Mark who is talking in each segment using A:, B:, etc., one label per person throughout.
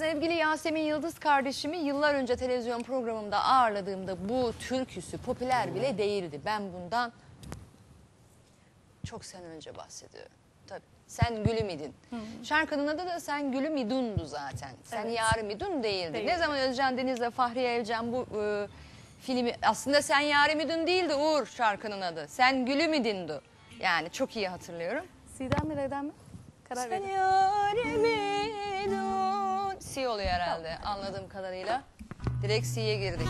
A: Sevgili Yasemin Yıldız kardeşimi yıllar önce televizyon programımda ağırladığımda bu türküsü popüler bile değildi. Ben bundan çok sene önce bahsediyorum. Tabii. Sen gülüm idin. Şarkının adı da Sen gülüm idundu zaten. Sen
B: Evet.
A: yarım idun değildi.
B: Değil.
A: Ne zaman Özcan Deniz'le Fahriye Evcen bu e, filmi aslında Sen yarım idun değildi Uğur şarkının adı. Sen gülüm idindu. Yani çok iyi hatırlıyorum.
B: Siden mi R'den mi? Karar
A: Sen
B: verin.
A: yarimidun. Si oluyor herhalde anladığım kadarıyla. Direkt Si'ye girdik.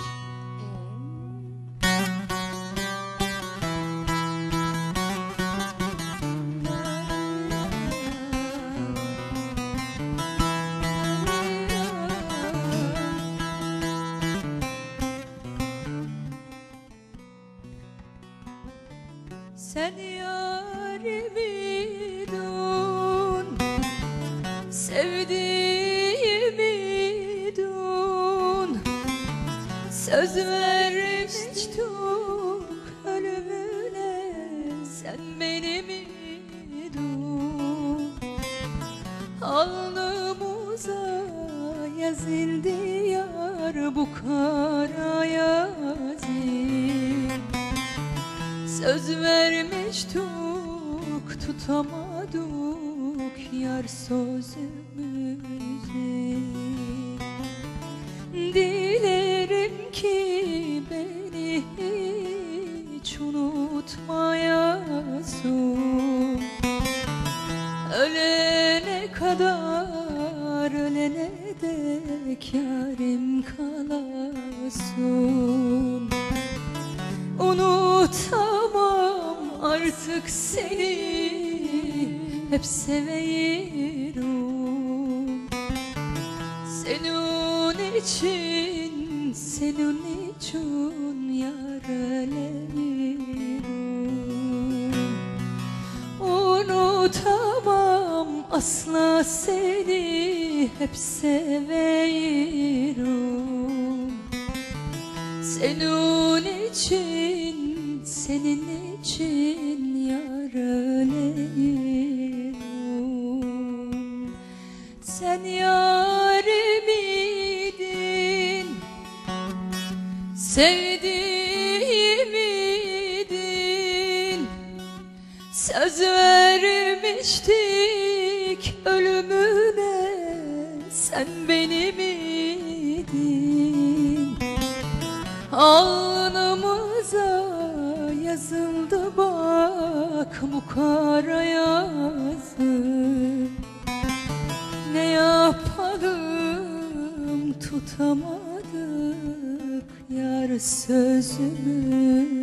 C: Sen yarimi dun Sevdiğimi Söz vermiştik ölümüne Sen benim idun Alnımıza yazıldı yar bu kara yazı Söz vermiştik tutamadık yar sözümüzü beni hiç unutmayasın. Ölene kadar ölene dek yarim kalasın. Unutamam artık seni Hep seviyorum Senin için, senin için yar Unutamam asla seni Hep seviyorum senin için, senin için yar öleyim Sen yarimiydin, sevdiğimiydin Söz vermiştik ölümüne Sen benim idin Alnımıza yazıldı bak bu kara yazı sözümü